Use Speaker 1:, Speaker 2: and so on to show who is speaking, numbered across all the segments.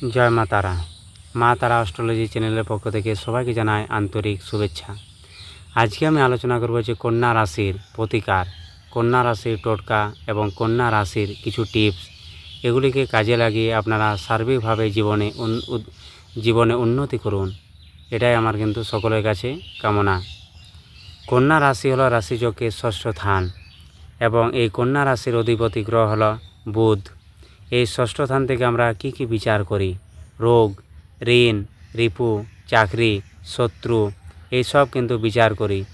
Speaker 1: জয় মা তারা। মা তারা অস্ট্রোলজি চ্যানেলের পক্ষ থেকে সবাইকে জানায় আন্তরিক শুভেচ্ছা। আজকে আমি আলোচনা করব যে কন্যা রাশির প্রতিকার, কন্যা রাশির টোটকা এবং কন্যা রাশির কিছু টিপস। এগুলিকে কাজে লাগিয়ে আপনারা সার্বিকভাবে জীবনে জীবনে উন্নতি করুন। এটাই আমার কিন্তু সকলের কাছে কামনা। কন্যা রাশি হলো রাশিচক্রের ষষ্ঠ স্থান এবং এই কন্যা রাশির অধিপতি গ্রহ হলো বুধ। এই ষষ্ঠ স্থান থেকে আমরা কি কি বিচার করি? রোগ, ঋণ, রিপু, চাকরি, শত্রু এইসব কিন্তু বিচার করি।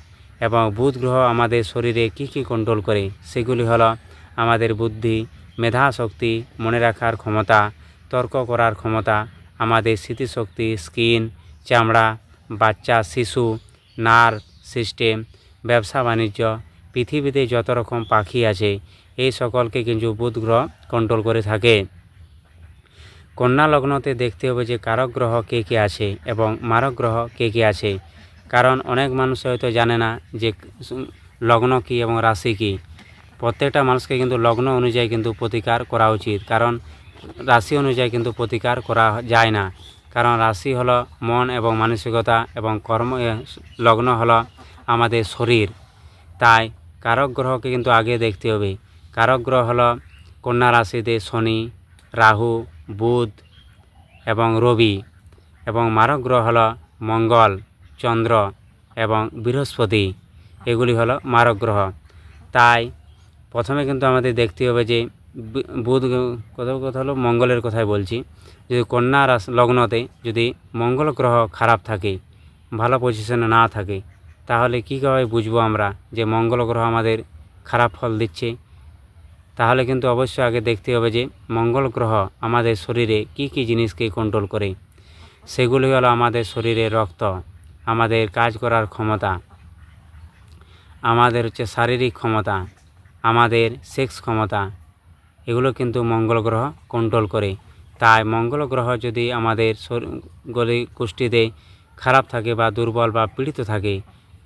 Speaker 1: এবং বুধ গ্রহ আমাদের শরীরে কি কি কন্ট্রোল করে? সেগুলি হলো আমাদের বুদ্ধি মেধা শক্তি মনে রাখার ক্ষমতা, তর্ক করার ক্ষমতা, আমাদের স্মৃতিশক্তি, স্কিন, চামড়া, বাচ্চা, শিশু, নার্ভ সিস্টেম, ব্যবসা, বাণিজ্য, পৃথিবীতে যত রকম পাখি আছে এই সকলকে কিন্তু বুধ গ্রহ কন্ট্রোল করে থাকে। কন্যা লগ্নতে দেখতে হবে যে কারক গ্রহ কে কে আছে এবং মারক গ্রহ কে কে আছে। কারণ অনেক মানুষ হয়তো জানে না যে লগ্ন কী এবং রাশি কী। প্রত্যেকটা মানুষকে কিন্তু লগ্ন অনুযায়ী কিন্তু প্রতিকার করা উচিত। কারণ রাশি অনুযায়ী কিন্তু প্রতিকার করা যায় না। কারণ রাশি হলো মন এবং মানসিকতা এবং কর্ম লগ্ন হলো আমাদের শরীর। তাই কারক গ্রহকে কিন্তু আগে দেখতে হবে। কারক গ্রহ হলো কন্যা রাশিতে শনি, রাহু, বুধ এবং রবি এবং মারক গ্রহ হলো মঙ্গল, চন্দ্র এবং বৃহস্পতি। এগুলি হলো মারক গ্রহ তাই প্রথমে কিন্তু আমাদের দেখতে হবে যে বুধ কোথাও কথা হলো? মঙ্গলের কথাই বলছি। যদি কন্যা লগ্নতে যদি মঙ্গল গ্রহ খারাপ থাকে, ভালো পজিশনে না থাকে, তাহলে কীভাবে বুঝব আমরা যে মঙ্গল গ্রহ আমাদের খারাপ ফল দিচ্ছে? তাহলে কিন্তু অবশ্যই আগে দেখতে হবে যে মঙ্গল গ্রহ আমাদের শরীরে কি কি জিনিসকে কন্ট্রোল করে। সেগুলি হলো আমাদের শরীরে রক্ত, আমাদের কাজ করার ক্ষমতা, আমাদের হচ্ছে শারীরিক ক্ষমতা, আমাদের সেক্স ক্ষমতা, এগুলো কিন্তু মঙ্গল গ্রহ কন্ট্রোল করে। তাই মঙ্গল গ্রহ যদি আমাদের গলি কুষ্টিতে খারাপ থাকে বা দুর্বল বা পীড়িত থাকে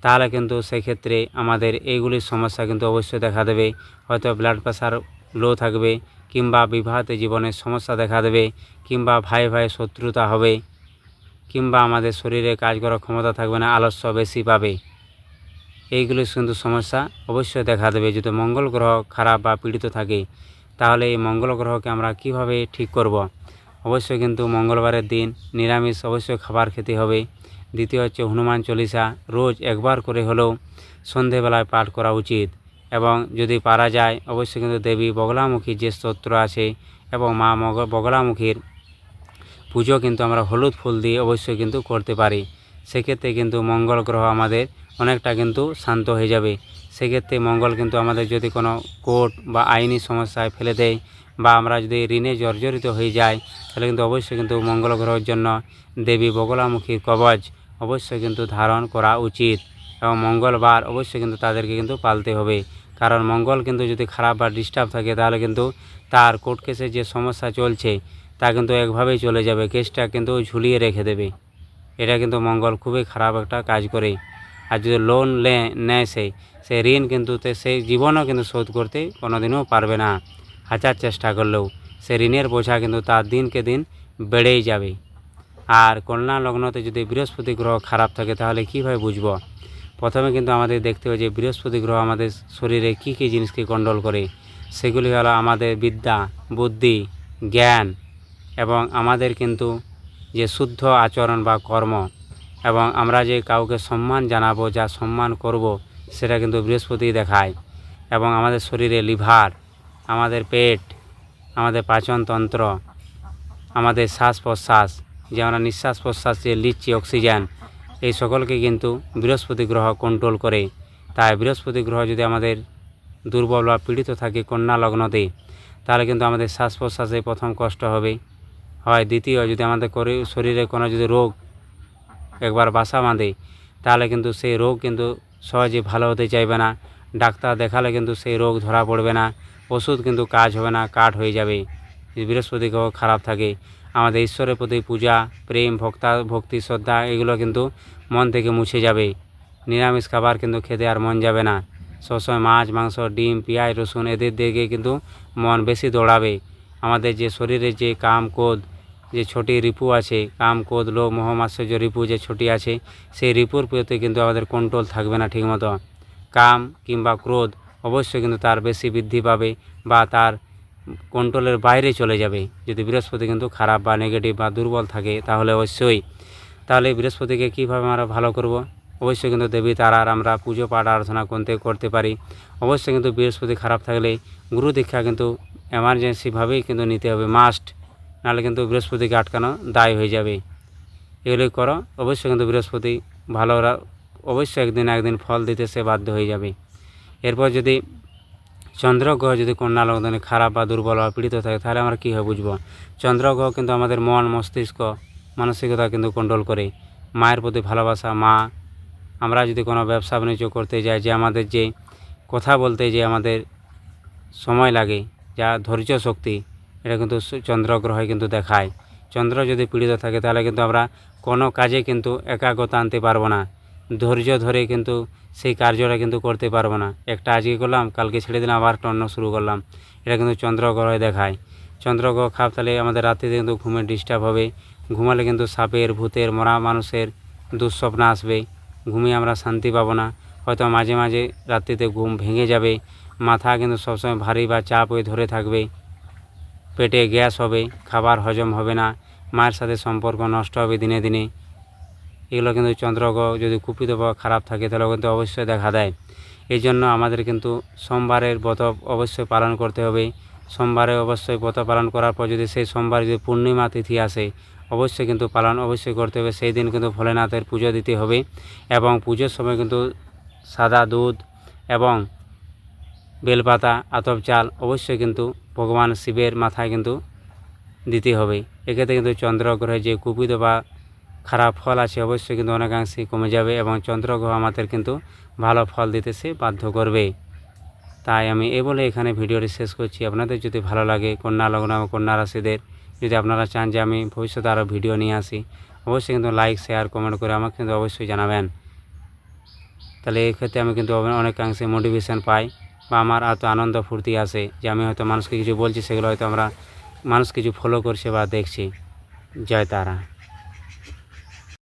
Speaker 1: তাহলে কিন্তু সেক্ষেত্রে আমাদের এইগুলির সমস্যা কিন্তু অবশ্যই দেখা দেবে। হয়তো ব্লাড প্রেশার লো থাকবে কিংবা বিবাহতে জীবনের সমস্যা দেখা দেবে কিংবা ভাই ভাই শত্রুতা হবে কিংবা আমাদের শরীরে কাজ করার ক্ষমতা থাকবে না, আলস্য বেশি পাবে। এইগুলি কিন্তু সমস্যা অবশ্যই দেখা দেবে। যদি মঙ্গল গ্রহ খারাপ বা পীড়িত থাকে, তাহলে এই মঙ্গল গ্রহকে আমরা কীভাবে ঠিক করব। অবশ্যই কিন্তু মঙ্গলবারের দিন নিরামিষ অবশ্যই খাবার খেতে হবে। দ্বিতীয় হচ্ছে হনুমান চল্লিশা, রোজ একবার করে হলেও সন্ধেবেলায় পাঠ করা উচিত। এবং যদি পারা যায়, অবশ্যই কিন্তু দেবী বগলামুখীর যে স্তোত্র আছে এবং মা মগ, বগলামুখীর পুজো কিন্তু আমরা হলুদ ফুল দিয়ে অবশ্যই কিন্তু করতে পারি। সেক্ষেত্রে কিন্তু মঙ্গল গ্রহ আমাদের অনেকটা কিন্তু শান্ত হয়ে যাবে। সেক্ষেত্রে মঙ্গল কিন্তু আমাদের যদি কোনো কোর্ট বা আইনি সমস্যায় ফেলে দেয় বা আমরা যদি ঋণে জর্জরিত হয়ে যাই, তাহলে কিন্তু অবশ্যই কিন্তু মঙ্গল গ্রহের জন্য দেবী বগলামুখীর কবচ অবশ্যই কিন্তু ধারণ করা উচিত এবং মঙ্গলবার অবশ্যই কিন্তু তাদেরকে কিন্তু পালতে হবে। কারণ মঙ্গল কিন্তু যদি খারাপ বা ডিস্টার্ব থাকে, তাহলে কিন্তু তার কোর্ট কেসের যে সমস্যা চলছে, তা কিন্তু একভাবেই চলে যাবে। কেসটা কিন্তু ঝুলিয়ে রেখে দেবে। এটা কিন্তু মঙ্গল খুবই খারাপ একটা কাজ করে। আর যদি লোন নেয় সে সে ঋণ কিন্তু সেই জীবনও কিন্তু শোধ করতে কোনোদিনও পারবে না। হাজার চেষ্টা করলেও সে ঋণের বোঝা কিন্তু তার দিনকে দিন বেড়েই যাবে। আর কন্যা লগ্নতে যদি বৃহস্পতি গ্রহ খারাপ থাকে, তাহলে কীভাবে বুঝব? প্রথমে কিন্তু আমাদের দেখতে হবে যে বৃহস্পতি গ্রহ আমাদের শরীরে কী কী জিনিসকে কন্ট্রোল করে। সেগুলি হলো আমাদের বিদ্যা, বুদ্ধি, জ্ঞান এবং আমাদের কিন্তু যে শুদ্ধ আচরণ বা কর্ম এবং আমরা যে কাউকে সম্মান জানাব, যা সম্মান করব, সেটা কিন্তু বৃহস্পতি দেখায় এবং আমাদের শরীরে লিভার, আমাদের পেট, আমাদের পাচনতন্ত্র, আমাদের শ্বাস প্রশ্বাস যে আমরা নিঃশ্বাস প্রশ্বাস, যে নিচ্ছি অক্সিজেন, এই সকলকে কিন্তু বৃহস্পতি গ্রহ কন্ট্রোল করে। তাই বৃহস্পতি গ্রহ যদি আমাদের দুর্বল বা পীড়িত থাকে কন্যা লগ্নতে, তাহলে কিন্তু আমাদের শ্বাস প্রশ্বাসে প্রথম কষ্ট হবে। হয় দ্বিতীয়, যদি আমাদের করে- শরীরে কোনো যদি রোগ একবার বাসা বাঁধে, তাহলে কিন্তু সেই রোগ কিন্তু সহজে ভালো হতে চাইবে না। ডাক্তার দেখালে কিন্তু সেই রোগ ধরা পড়বে না। ওষুধ কিন্তু কাজ হবে না কাট হয়ে যাবে। বৃহস্পতি গ্রহ খারাপ থাকে, আমাদের ঈশ্বরের প্রতি পূজা, প্রেম, ভক্তা, ভক্তি, শ্রদ্ধা, এগুলো কিন্তু মন থেকে মুছে যাবে। নিরামিষ খাবার কিন্তু খেতে আর মন যাবে না। সবসময় মাছ, মাংস, ডিম, পেঁয়াজ, রসুন এদের দিকে কিন্তু মন বেশি দৌড়াবে। আমাদের যে শরীরে যে কাম ক্রোধ, যে ছটি রিপু আছে, কাম কোদ লো মহামাশ্চর্য রিপু, যে ছটি আছে, সেই রিপুর প্রতি কিন্তু আমাদের কন্ট্রোল থাকবে না ঠিকমতো। কাম কিংবা ক্রোধ অবশ্যই কিন্তু তার বেশি বৃদ্ধি পাবে বা তার কন্ট্রোলের বাইরে চলে যাবে। যদি বৃহস্পতি কিন্তু খারাপ বা নেগেটিভ বা দুর্বল থাকে, তাহলে অবশ্যই। তাহলে বৃহস্পতিকে কীভাবে আমরা ভালো করব? অবশ্যই কিন্তু দেবী তারার আমরা পুজো পাঠ আরাধনা করতে করতে পারি। অবশ্যই কিন্তু বৃহস্পতি খারাপ থাকলে গুরু দীক্ষা কিন্তু এমার্জেন্সিভাবেই কিন্তু নিতে হবে মাস্ট নাহলে কিন্তু বৃহস্পতিকে আটকানো দায় হয়ে যাবে। এগুলি করো, অবশ্যই কিন্তু বৃহস্পতি ভালো অবশ্যই একদিন একদিন ফল দিতে সে বাধ্য হয়ে যাবে। এরপর যদি চন্দ্রগ্রহ যদি কন্যা লগ্নে খারাপ বা দুর্বল বা পীড়িত থাকে, তাহলে আমরা কীভাবে বুঝব? চন্দ্রগ্রহ কিন্তু আমাদের মন, মস্তিষ্ক, মানসিকতা কিন্তু কন্ট্রোল করে। মায়ের প্রতি ভালোবাসা, মা, আমরা যদি কোনো ব্যবসা বাণিজ্য করতে যাই, যে আমাদের যে কথা বলতে যে আমাদের সময় লাগে, যা ধৈর্য শক্তি, এটা কিন্তু চন্দ্রগ্রহে কিন্তু দেখায়। চন্দ্র যদি পীড়িত থাকে, তাহলে কিন্তু আমরা কোনো কাজে কিন্তু একাগ্রতা আনতে পারব না। ধৈর্য ধরে কিন্তু সেই কার্যটা কিন্তু করতে পারব না। একটা আজকে করলাম, কালকে ছেড়ে দিলাম, আবার অন্য শুরু করলাম। এটা কিন্তু চন্দ্রগ্রহে দেখায়। চন্দ্রগ্রহ খাপ তাহলে আমাদের রাত্রিতে কিন্তু ঘুমে ডিস্টার্ব হবে। ঘুমালে কিন্তু সাপের, ভূতের, মরা মানুষের দুঃস্বপ্ন আসবে। ঘুমিয়ে আমরা শান্তি পাবো না। হয়তো মাঝে মাঝে রাত্রিতে ঘুম ভেঙে যাবে। মাথা কিন্তু সবসময় ভারী বা চাপ হয়ে ধরে থাকবে। পেটে গ্যাস হবে, খাবার হজম হবে না। মায়ের সাথে সম্পর্ক নষ্ট হবে দিনে দিনে। এগুলো কিন্তু চন্দ্রগ্রহ যদি কুপিত বা খারাপ থাকে, তাহলে কিন্তু অবশ্যই দেখা দেয়। এই জন্য আমাদের কিন্তু সোমবারের ব্রত অবশ্যই পালন করতে হবে। সোমবারে অবশ্যই ব্রত পালন করার পর যদি সেই সোমবার যদি পূর্ণিমা তিথি আসে, অবশ্যই কিন্তু পালন অবশ্যই করতে হবে। সেই দিন কিন্তু ভোলেনাথের পুজো দিতে হবে এবং পুজোর সময় কিন্তু সাদা দুধ এবং বেলপাতা, আতপ চাল অবশ্যই কিন্তু ভগবান শিবের মাথায় কিন্তু দিতে হবে। এক্ষেত্রে কিন্তু চন্দ্রগ্রহে যে কুপিত বা খারাপ ফল আছে, অবশ্যই কিন্তু অনেকাংশেই কমে যাবে এবং চন্দ্রগ্রহ আমাদের কিন্তু ভালো ফল দিতে সে বাধ্য করবে। তাই আমি এ বলে এখানে ভিডিওটি শেষ করছি। আপনাদের যদি ভালো লাগে, কন্যা লগ্ন এবং কন্যা রাশিদের, যদি আপনারা চান যে আমি ভবিষ্যতে আরও ভিডিও নিয়ে আসি, অবশ্যই কিন্তু লাইক, শেয়ার, কমেন্ট করে আমাকে কিন্তু অবশ্যই জানাবেন। তাহলে এই ক্ষেত্রে আমি কিন্তু অনেকাংশে মোটিভেশন পাই বা আমার এত আনন্দ ফুর্তি আসে যে আমি হয়তো মানুষকে কিছু বলছি, সেগুলো হয়তো আমরা মানুষ কিছু ফলো করছে বা দেখছি। জয় তারা।